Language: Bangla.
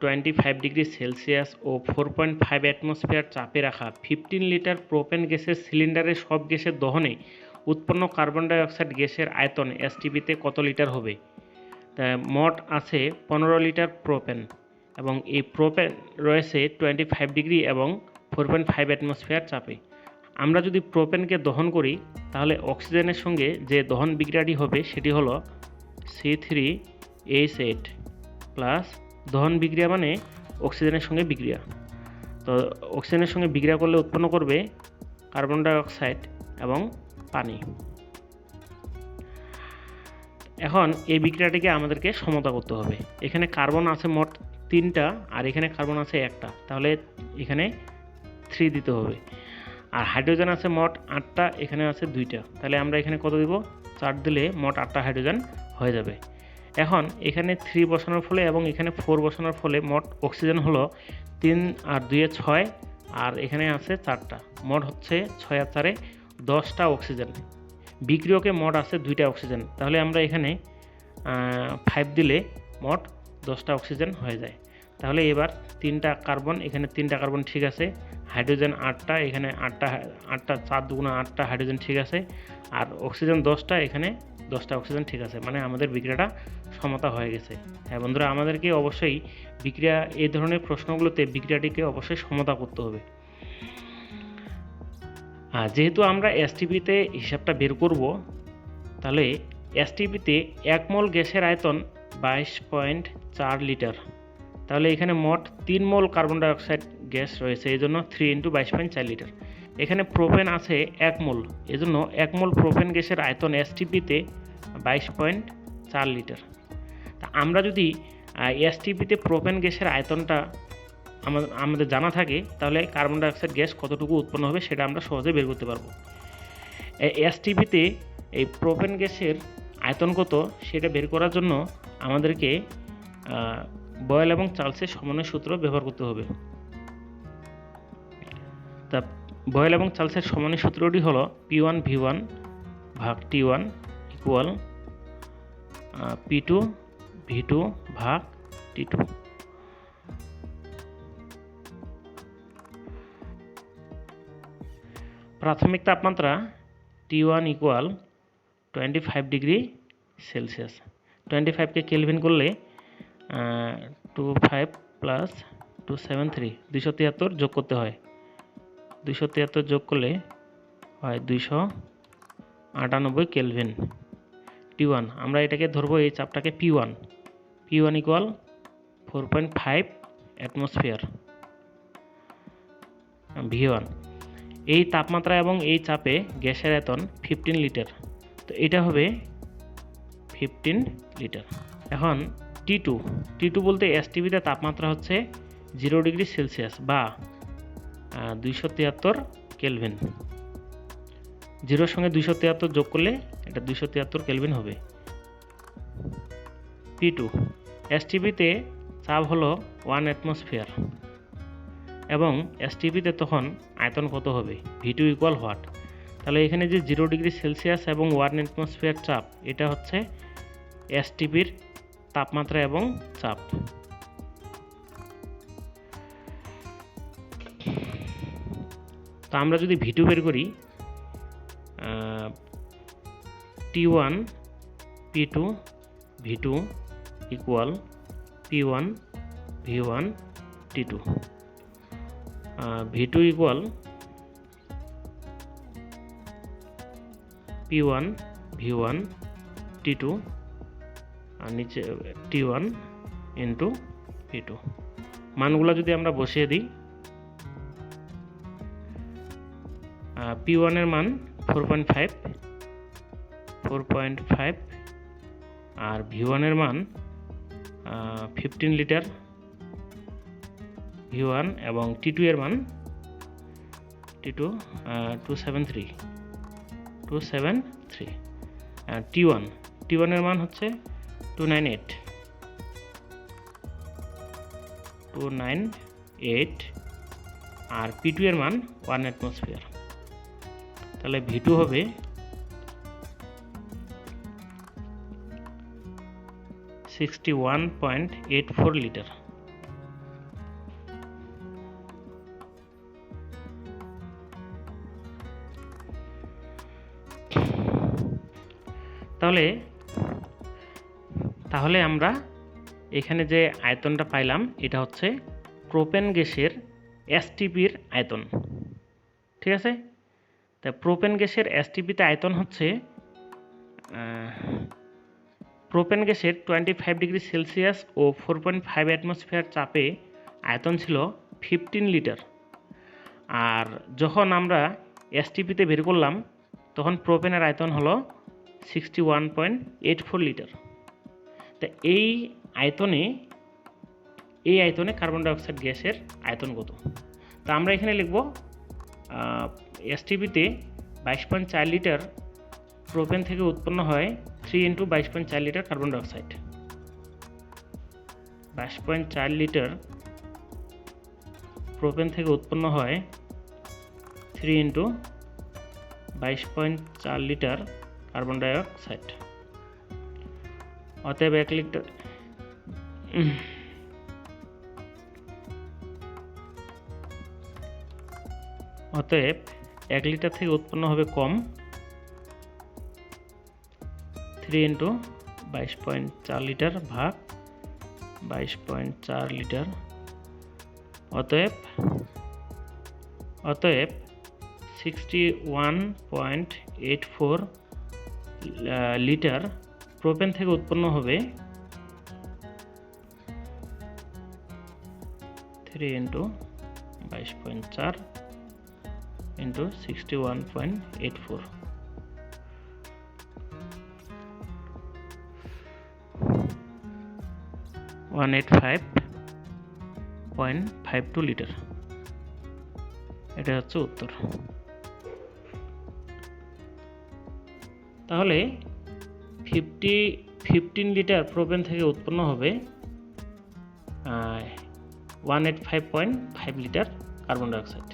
টোয়েন্টি ফাইভ ডিগ্রি সেলসিয়াস ও ফোর পয়েন্ট ফাইভ অ্যাটমসফিয়ার চাপে রাখা ফিফটিন লিটার প্রোপেন গ্যাসের সিলিন্ডারে সব গ্যাসের দহনে উৎপন্ন কার্বন ডাই অক্সাইড গ্যাসের আয়তন এসটিপিতে কত লিটার হবে? মোট আছে পনেরো লিটার প্রোপেন এবং এই প্রোপেন রয়েছে টোয়েন্টি ফাইভ ডিগ্রি এবং ফোর পয়েন্ট ফাইভ অ্যাটমসফিয়ার চাপে। আমরা যদি প্রোপেনকে দহন করি, তাহলে অক্সিজেনের সঙ্গে যে দহন বিক্রিয়াটি হবে সেটি হলো C three H eight plus দহন বিক্রিয়া মানে অক্সিজেনের সঙ্গে বিক্রিয়া। তো অক্সিজেনের সঙ্গে বিক্রিয়া করলে উৎপন্ন করবে কার্বন ডাই অক্সাইড এবং পানি। এখন এই বিক্রিয়াটিকে আমাদেরকে সমতা করতে হবে। এখানে কার্বন আছে মোট তিনটা আর এখানে কার্বন আছে একটা। তাহলে এখানে থ্রি দিতে হবে। আর হাইড্রোজেন আছে মোট আটটা, এখানে আছে দুইটা। তাহলে আমরা এখানে কত দিব? চার দিলে মোট আটটা হাইড্রোজেন হয়ে যাবে। এখন এখানে থ্রি বসানোর ফলে এবং এখানে ফোর বসানোর ফলে মোট অক্সিজেন হলো তিন আর দুইয়ে ছয়, আর এখানে আছে চারটা। মোট হচ্ছে ছয় আর চারে দশটা অক্সিজেন বিক্রিয়কে মোট আছে দুইটা অক্সিজেন তাহলে আমরা এখানে ফাইভ দিলে মোট দশটা অক্সিজেন হয়ে যায়। তাহলে এবার তিনটা কার্বন এখানে তিনটা কার্বন ঠিক আছে। হাইড্রোজেন আটটা, এখানে আটটা আটটা চার দুগুণা আটটা হাইড্রোজেন ঠিক আছে। আর অক্সিজেন দশটা, এখানে দশটা অক্সিজেন ঠিক আছে। মানে আমাদের বিক্রিয়াটা সমতা হয়ে গেছে। হ্যাঁ বন্ধুরা, আমাদেরকে অবশ্যই বিক্রিয়া এই ধরনের প্রশ্নগুলোতে বিক্রিয়াটিকে অবশ্যই সমতা করতে হবে। আর যেহেতু আমরা এসটিপিতে হিসাবটা বের করব, তাহলে এসটিপিতে এক মোল গ্যাসের আয়তন বাইশ পয়েন্ট চার লিটার। তাহলে এখানে মোট তিন মোল কার্বন ডাইঅক্সাইড গ্যাস রয়েছে, এই জন্য থ্রি ইন্টু বাইশ পয়েন্ট চার লিটার। এখানে প্রোপেন আছে এক মোল এজন্য এক মোল প্রোপেন গ্যাসের আয়তন এসটিপিতে বাইশ পয়েন্ট চার লিটার। তা আমরা যদি এসটিপিতে প্রোপেন গ্যাসের আয়তনটা আমাদের জানা থাকে, তাহলে কার্বন ডাইঅক্সাইড গ্যাস কতটুকু উৎপন্ন হবে সেটা আমরা সহজে বের করতে পারব। এসটিপিতে এই প্রোপেন গ্যাসের আয়তন কত সেটা বের করার জন্য আমাদেরকে বয়েল এবং চার্লসের সমন্বয় সূত্র ব্যবহার করতে হবে। তা বয়েল এবং চার্লসের সমন্বয় সূত্রটি হলো পি ওয়ান ভি ওয়ান ভাগ T one equal P two V two ভাগ টি টু প্রাথমিক তাপমাত্রা T one equal twenty five degree Celsius twenty ফাইভকে kelvin করলে two five plus two seven three দুইশো তিয়াত্তর যোগ করতে হয়। দুইশো তিয়াত্তর যোগ করলে হয় দুইশো আটানব্বই কেলভিন টি ওয়ান আমরা এটাকে ধরবো এই চাপটাকে P one P one equal four point five atmosphere V এই তাপমাত্রা এবং এই চাপে গ্যাসের আয়তন ফিফটিন লিটার তো এটা হবে ফিফটিন লিটার এখন টি টু টি টু বলতে এসটিভিতে তাপমাত্রা হচ্ছে জিরো ডিগ্রি সেলসিয়াস বা দুইশো তিয়াত্তর কেলভিন জিরোর সঙ্গে দুইশো তিয়াত্তর যোগ করলে এটা দুইশো তিয়াত্তর কেলভিন হবে। পি টু এসটিভিতে চাপ হলো ওয়ান অ্যাটমসফিয়ার এবং এসটিভিতে তখন আয়তন কত হবে? V two equal what? তাহলে এখানে যে জিরো ডিগ্রি সেলসিয়াস এবং ওয়ান অ্যাটমসফিয়ার চাপ, এটা হচ্ছে এসটিভির তাপমাত্রা এবং চাপ। তো আমরা যদি ভি টু বের করি T one, P two, V two equal P one V one T two V two equal P one V one T two আর নিচে T one into P two মানগুলো যদি আমরা বসিয়ে দিই পি ওয়ানের মান four point five four point five আর ভি ওয়ানের মান ফিফটিন লিটার ভি ওয়ান এবং টি টু এর মান T two two seven three, two seven three T one, T ওয়ানের মান হচ্ছে two nine eight, two nine eight, আর পি টু এর মান ওয়ান অ্যাটমসফিয়ার। তাহলে ভি টু হবে sixty one point eight four litre. তাহলে তাহলে আমরা এখানে যে আয়তনটা পাইলাম, এটা হচ্ছে প্রোপেন গ্যাসের এসটিপির আয়তন। ঠিক আছে? তা প্রোপেন গ্যাসের এসটিপিতে আয়তন হচ্ছে প্রোপেন গ্যাসের টোয়েন্টি ফাইভ ডিগ্রি সেলসিয়াস ও ফোর পয়েন্ট ফাইভ অ্যাটমসফিয়ার চাপে আয়তন ছিল ফিফটিন লিটার আর যখন আমরা এসটিপিতে বের করলাম, তখন প্রোপেনের আয়তন হলো sixty one point eight four litre তা এই আয়তনে এই আয়তনে কার্বন ডাইঅক্সাইড গ্যাসের আয়তন কত? তা আমরা এখানে লিখব এসটিপিতে বাইশ পয়েন্ট চার লিটার প্রোপেন থেকে উৎপন্ন হয় থ্রি ইন্টু বাইশ পয়েন্ট চার লিটার কার্বন ডাইঅক্সাইড বাইশ পয়েন্ট চার লিটার প্রোপেন থেকে উৎপন্ন হয় থ্রি ইন্টু বাইশ পয়েন্ট চার লিটার কার্বন ডাইঅক্সাইড অতএব এক লিটার অতএব এক লিটার থেকে উৎপন্ন হবে কম। থ্রি ইন্টু বাইশ পয়েন্ট চার লিটার ভাগ বাইশ পয়েন্ট চার লিটার অতএব অতএব sixty one point eight four litre propane থেকে উৎপন্ন হবে থ্রি ইন্টু বাইশ পয়েন্ট চার into sixty one point eight four one eight five point five two litre এটা হচ্ছে উত্তর। তাহলে ফিফটি ফিফটিন লিটার প্রোপেন থেকে উৎপন্ন হবে one eight five point five litre carbon dioxide